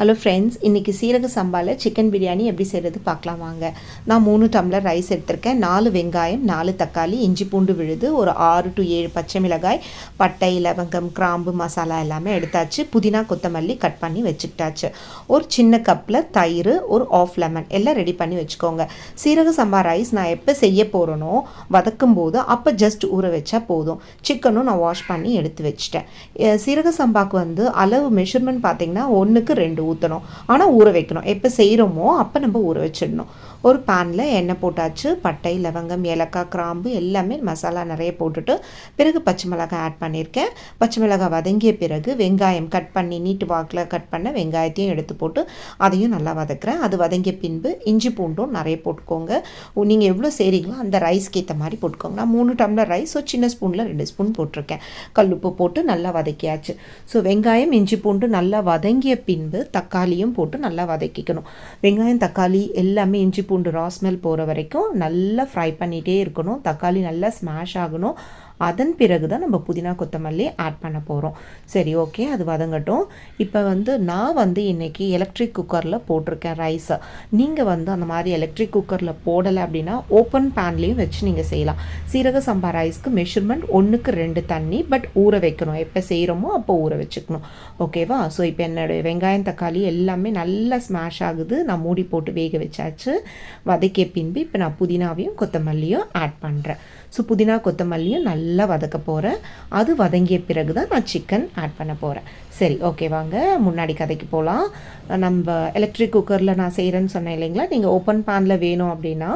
Hello friends இன்றைக்கி சீரக சம்பாவில் chicken biryani எப்படி செய்கிறது பார்க்கலாம் வாங்க. நான் மூணு டம்ளர் ரைஸ் எடுத்திருக்கேன். நாலு வெங்காயம் நாலு தக்காளி இஞ்சி பூண்டு விழுது ஒரு ஆறு டு ஏழு பச்சை மிளகாய் பட்டை லவங்கம் கிராம்பு மசாலா எல்லாமே எடுத்தாச்சு. புதினா கொத்தமல்லி கட் பண்ணி வச்சுக்கிட்டாச்சு. ஒரு சின்ன கப்பில் தயிர் ஒரு ஆஃப் லெமன் எல்லாம் ரெடி பண்ணி வச்சுக்கோங்க. சீரக சம்பா ரைஸ் நான் எப்போ செய்ய போகிறேனோ வதக்கும் போது அப்போ ஜஸ்ட் ஊற வச்சா போதும். சிக்கனும் நான் வாஷ் பண்ணி எடுத்து வச்சிட்டேன். சீரக சம்பாக்கு வந்து அளவு மெஷர்மெண்ட் பார்த்தீங்கன்னா ஒன்றுக்கு ரெண்டு ஊற்றணும் ஆனால் ஊற வைக்கணும். எப்போ செய்கிறோமோ அப்போ நம்ம ஊற வச்சிடணும். ஒரு பேனில் எண்ணெய் போட்டாச்சு பட்டை லவங்கம் ஏலக்காய் கிராம்பு எல்லாமே மசாலா நிறைய போட்டுட்டு பிறகு பச்சை மிளகாய் ஆட் பண்ணியிருக்கேன். பச்சை மிளகாய் வதங்கிய பிறகு வெங்காயம் கட் பண்ணி நீட்டு வாக்கில் கட் பண்ண வெங்காயத்தையும் எடுத்து போட்டு அதையும் நல்லா வதக்குறேன். அது வதங்கிய பின்பு இஞ்சி பூண்டும் நிறைய போட்டுக்கோங்க. நீங்கள் எவ்வளோ செய்கிறீங்களோ அந்த ரைஸ்க்கு ஏற்ற மாதிரி போட்டுக்கோங்க. நான் மூணு டம்ளர் ரைஸ் ஒரு சின்ன ஸ்பூனில் ரெண்டு ஸ்பூன் போட்டிருக்கேன். கல்லுப்பு போட்டு நல்லா வதக்கியாச்சு. ஸோ வெங்காயம் இஞ்சி பூண்டு நல்லா வதங்கிய பின்பு தக்காளியும் போட்டு நல்லா வதக்கிக்கணும். வெங்காயம் தக்காளி எல்லாமே இஞ்சி பூண்டு ராஸ்மெல் போகிற வரைக்கும் நல்லா ஃப்ரை பண்ணிகிட்டே இருக்கணும். தக்காளி நல்லா ஸ்மாஷ் ஆகணும். அதன் பிறகு தான் நம்ம புதினா கொத்தமல்லி ஆட் பண்ண போகிறோம் சரி ஓகே அது வதங்கட்டும். இப்போ வந்து நான் வந்து இன்றைக்கி எலக்ட்ரிக் குக்கரில் போட்டிருக்கேன் ரைஸை நீங்கள் வந்து அந்த மாதிரி எலக்ட்ரிக் குக்கரில் போடலை அப்படின்னா ஓப்பன் பேன்லேயும் வச்சு நீங்கள் செய்யலாம். சீரக சம்பா ரைஸ்க்கு மெஷர்மெண்ட் ஒன்றுக்கு ரெண்டு தண்ணி பட் ஊற வைக்கணும். எப்போ செய்கிறோமோ அப்போ ஊற வச்சுக்கணும். ஓகேவா ஸோ இப்போ என்னுடைய வெங்காயம் தக்காளி எல்லாமே நல்லா ஸ்மாஷ் ஆகுது. நான் மூடி போட்டு வேக வச்சாச்சு. வதக்கிய பின்பு இப்போ நான் புதினாவையும் கொத்தமல்லியும் ஆட் பண்ணுறேன் ஸோ புதினா கொத்தமல்லியும் நல்லா நல்லா வதக்க போகிறேன் அது வதங்கிய பிறகு தான் நான் சிக்கன் ஆட் பண்ண போகிறேன் சரி ஓகே வாங்க. முன்னாடி கதைக்கு போகலாம் நம்ம எலக்ட்ரிக் குக்கரில் நான் செய்கிறேன்னு சொன்னேன் இல்லைங்களா? நீங்கள் ஓப்பன் பேனில் வேணும் அப்படின்னா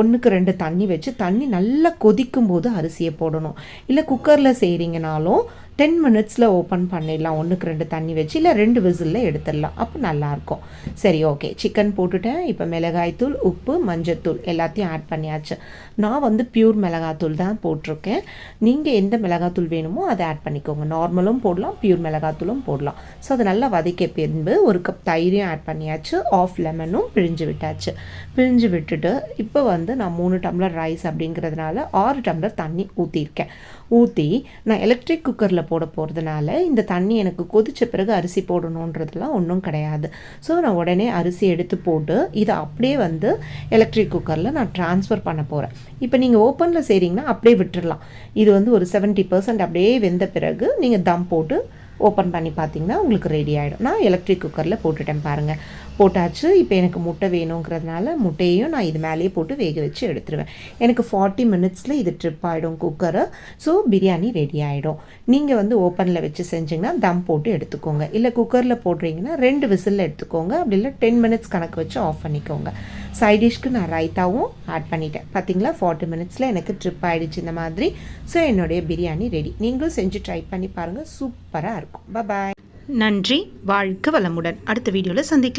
ஒன்றுக்கு ரெண்டு தண்ணி வச்சு தண்ணி நல்லா கொதிக்கும் போது அரிசியை போடணும். இல்லை குக்கரில் செய்கிறீங்கனாலும் டென் மினிட்ஸில் ஓப்பன் பண்ணிடலாம். ஒன்றுக்கு ரெண்டு தண்ணி வச்சு இல்லை ரெண்டு விசிலில் எடுத்துடலாம். அப்போ நல்லாயிருக்கும். சரி ஓகே சிக்கன் போட்டுட்டேன். இப்போ மிளகாய்த்தூள் உப்பு மஞ்சத்தூள் எல்லாத்தையும் ஆட் பண்ணியாச்சு. நான் வந்து பியூர் மிளகாத்தூள் தான் போட்டிருக்கேன். நீங்கள் எந்த மிளகாத்தூள் வேணுமோ அதை ஆட் பண்ணிக்கோங்க. நார்மலும் போடலாம் பியூர் மிளகாத்தூளும் போடலாம். ஸோ அதை நல்லா வதக்கிய பின்பு ஒரு கப் தயிரையும் ஆட் பண்ணியாச்சு. ஆஃப் லெமனும் பிழிஞ்சு விட்டாச்சு. பிழிஞ்சு விட்டுட்டு இப்போ வந்து நான் மூணு டம்ளர் ரைஸ் அப்படிங்கிறதுனால ஆறு டம்ளர் தண்ணி ஊற்றிருக்கேன் ஊற்றி நான் எலக்ட்ரிக் குக்கரில் போட போகிறதுனால இந்த தண்ணி எனக்கு கொதித்த பிறகு அரிசி போடணுன்றதுலாம் ஒன்றும் கிடையாது. ஸோ நான் உடனே அரிசி எடுத்து போட்டு இதை அப்படியே வந்து எலக்ட்ரிக் குக்கரில் நான் ட்ரான்ஸ்ஃபர் பண்ண போகிறேன் இப்போ நீங்கள் ஓப்பனில் செய்கிறீங்கன்னா அப்படியே விட்டுடலாம் இது வந்து ஒரு செவன்ட்டி பர்சன்ட் அப்படியே வெந்த பிறகு நீங்கள் தம் போட்டு ஓப்பன் பண்ணி பார்த்தீங்கன்னா உங்களுக்கு ரெடி ஆகிடும் நான் எலக்ட்ரிக் குக்கரில் போட்டுட்டேன் பாருங்கள் போட்டாச்சு. இப்போ எனக்கு முட்டை வேணுங்கிறதுனால முட்டையையும் நான் இது மேலேயே போட்டு வேக வச்சு எடுத்துருவேன். எனக்கு ஃபார்ட்டி மினிட்ஸில் இது ட்ரிப் ஆகிடும் குக்கரு ஸோ பிரியாணி ரெடி ஆகிடும் நீங்கள் வந்து ஓப்பனில் வச்சு செஞ்சிங்கன்னா தம் போட்டு எடுத்துக்கோங்க. இல்லை குக்கரில் போடுறீங்கன்னா ரெண்டு விசிலில் எடுத்துக்கோங்க. அப்படி இல்லை டென் மினிட்ஸ் கணக்கு வச்சு ஆஃப் பண்ணிக்கோங்க. சைட் டிஷ்க்கு நான் ரைத்தாவும் ஆட் பண்ணிட்டேன். பார்த்தீங்களா ஃபார்ட்டி மினிட்ஸில் எனக்கு ட்ரிப் ஆகிடுச்சு இந்த மாதிரி. ஸோ என்னுடைய பிரியாணி ரெடி நீங்களும் செஞ்சு ட்ரை பண்ணி பாருங்கள் சூப்பராக இருக்கும். பாய் நன்றி. வாழ்க வளமுடன். அடுத்த வீடியோவில் சந்திக்கலாம்.